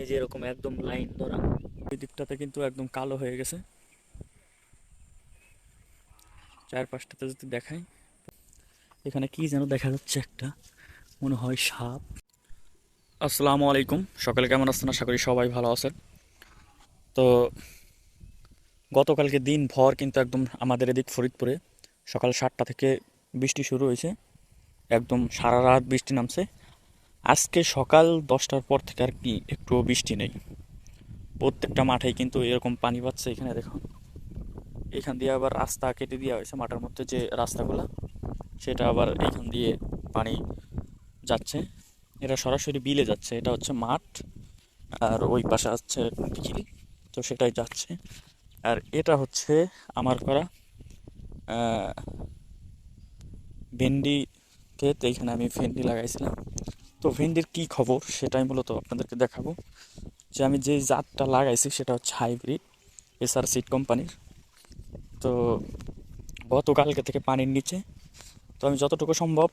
এই যে এরকম একদম লাইন ধরা। ওই দিকটাতে কিন্তু একদম কালো হয়ে গেছে। চারপাশটাতে যদি দেখাই, এখানে কি যেন দেখা যাচ্ছে একটা, মনে হয় সাপ। আসসালামু আলাইকুম, সকালে কেমন আছেন? আশা করি সবাই ভালো আছেন। তো গতকালকে দিন ভর কিন্তু একদম আমাদের এদিক ফরিদপুরে সকাল সাতটা থেকে বৃষ্টি শুরু হয়েছে। একদম সারা রাত বৃষ্টি নামছে। আজকে সকাল দশটার পর থেকে আর কি একটুও বৃষ্টি নেই। প্রত্যেকটা মাঠেই কিন্তু এরকম পানি পাচ্ছে এখানে দেখুন এখান দিয়ে আবার রাস্তা কেটে দেওয়া হয়েছে মাঠের মধ্যে যে রাস্তাগুলো, সেটা আবার এখান দিয়ে পানি যাচ্ছে। এটা সরাসরি বিলে যাচ্ছে। এটা হচ্ছে মাঠ, আর ওই পাশে হচ্ছে বিল তো সেটাই যাচ্ছে। আর এটা হচ্ছে আমার করা ভেন্ডি ক্ষেত। এইখানে আমি ভেন্ডি লাগাইছিলাম। তো ভেন্ডির কি খবর? সেটাই মূলত আপনাদেরকে দেখাবো। যে আমি যে জাতটা লাগাইছি সেটা হচ্ছে হাইব্রিড এসআর সিড কোম্পানির। তো গতকালকে থেকে পানির নিচে। তো আমি যতটুকু সম্ভব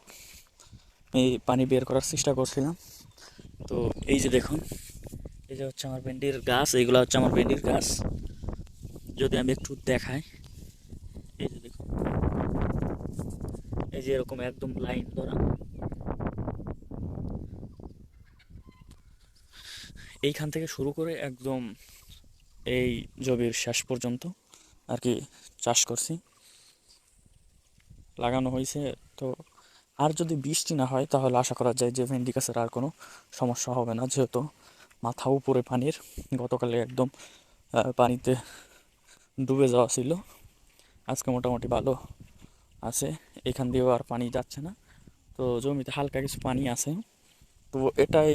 এই পানি বের করার চেষ্টা করছিলাম। তো এই যে দেখুন, এই যে হচ্ছে আমার ভেন্ডির গাছ, এইগুলো হচ্ছে আমার ভেন্ডির গাছ। যদি আমি একটু দেখাই, এই যে দেখুন, এই যে এরকম একদম লাইন ধরা। এইখান থেকে শুরু করে একদম এই জমির শেষ পর্যন্ত আর কি চাষ করছি। লাগানো হয়েছে তো আর যদি বৃষ্টি না হয় তাহলে আশা করা যায় যে ভেন্ডি গাছের আর কোনো সমস্যা হবে না, যেহেতু মাথা উপরে পানির। গতকালে একদম পানিতে ডুবে যাওয়া ছিল। আজকে মোটামুটি ভালো আছে, এখান দিয়েও আর পানি যাচ্ছে না। তো জমিতে হালকা কিছু পানি আছে। তো এটাই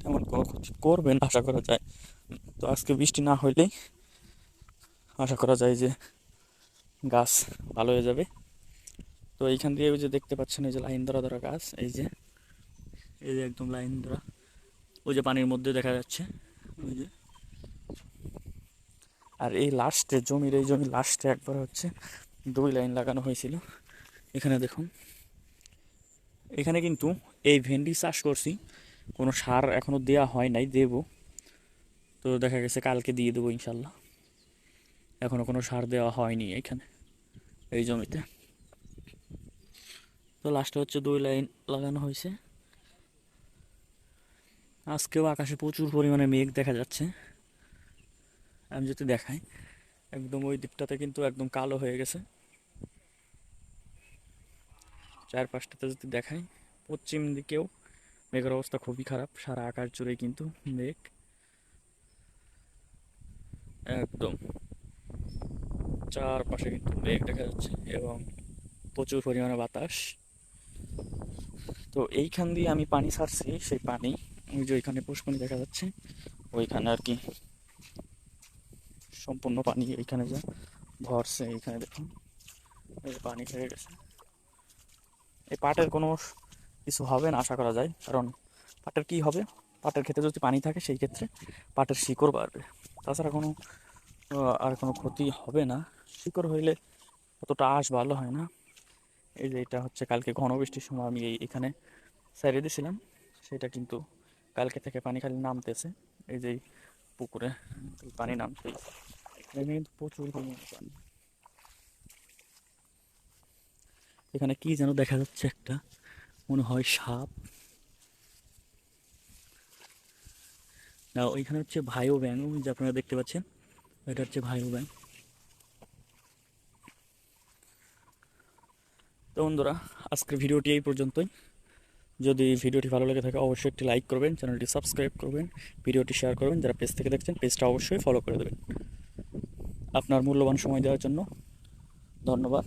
তেমন কোনো ক্ষতি করবে না, আশা করা যায়। তো আজকে বৃষ্টি না হইলেই আশা করা যায় যে গাছ ভালো হয়ে যাবে। তো এইখান দিয়ে ওই যে দেখতে পাচ্ছেন, এই যে লাইন ধরা ধরা গাছ, এই যে এই যে একদম লাইন ধরা, ওই যে পানির মধ্যে দেখা যাচ্ছে, ওই যে। আর এই লাস্টে জমির, এই জমির লাস্টে একবার হচ্ছে দুই লাইন লাগানো হয়েছিল। এখানে দেখুন। এখানে কিন্তু এই ভেন্ডি চাষ করছি। কোনো সার এখনও দেওয়া হয় নাই, দেব। তো দেখা গেছে কালকে দিয়ে দেবো ইনশাল্লাহ। এখনও কোনো সার দেওয়া হয়নি এখানে, এই জমিতে। তো লাস্টে হচ্ছে দুই লাইন লাগানো হয়েছে। আজকেও আকাশে প্রচুর পরিমাণে মেঘ দেখা যাচ্ছে। আমি যদি দেখাই, একদম ওই দ্বীপটাতে কিন্তু একদম কালো হয়ে গেছে। চারপাশটাতে যদি দেখাই, পশ্চিম দিকেও মেঘের অবস্থা খুবই খারাপ, সারা আকাশ জুড়ে কিন্তু মেঘ। একদম। চারপাশে কিন্তু মেঘ দেখা যাচ্ছে এবং প্রচুর পরিমাণে বাতাস। তো এইখান দিয়ে আমি পানি ছাড়ছি, সেই পানি, ওই যে ওইখানে পুষ্পনি দেখা যাচ্ছে, ওইখানে আর কি সম্পূর্ণ পানি এইখানে যা ভরছে এইখানে দেখুন পানি হয়ে গেছে। এই পাটের কোনো কিছু হবে না, আশা করা যায়। কারণ পাটের কি হবে? পাটের ক্ষেত্রে যদি পানি থাকে, সেই ক্ষেত্রে পাটের শিকড় বাড়বে। তাছাড়া কোনো আর কোনো ক্ষতি হবে না। শিকড় হইলে অতটা আশ ভালো হয় না। এই যে এটা হচ্ছে কালকে ঘন বৃষ্টির সময় আমি এই এখানে সাইডে দিয়েছিলাম। সেটা কিন্তু কালকে থেকে পানি খালি নামতেছে। এই যে পুকুরে পানি এখানে কিন্তু প্রচুর পরিমাণে পানি। এখানে কি যেন দেখা যাচ্ছে একটা, মনে হয় সাপ। না, ওইখানে হচ্ছে ভাইও ব্যাং যে আপনারা দেখতে পাচ্ছেন, এটা হচ্ছে ভাইও ব্যাং তো বন্ধুরা, আজকের ভিডিওটি এই পর্যন্তই। যদি ভিডিওটি ভালো লেগে থাকে, অবশ্যই একটি লাইক করবেন, চ্যানেলটি সাবস্ক্রাইব করবেন, ভিডিওটি শেয়ার করবেন, যারা পেজ থেকে দেখছেন, পেজটা অবশ্যই ফলো করে দেবেন। আপনার মূল্যবান সময় দেওয়ার জন্য ধন্যবাদ।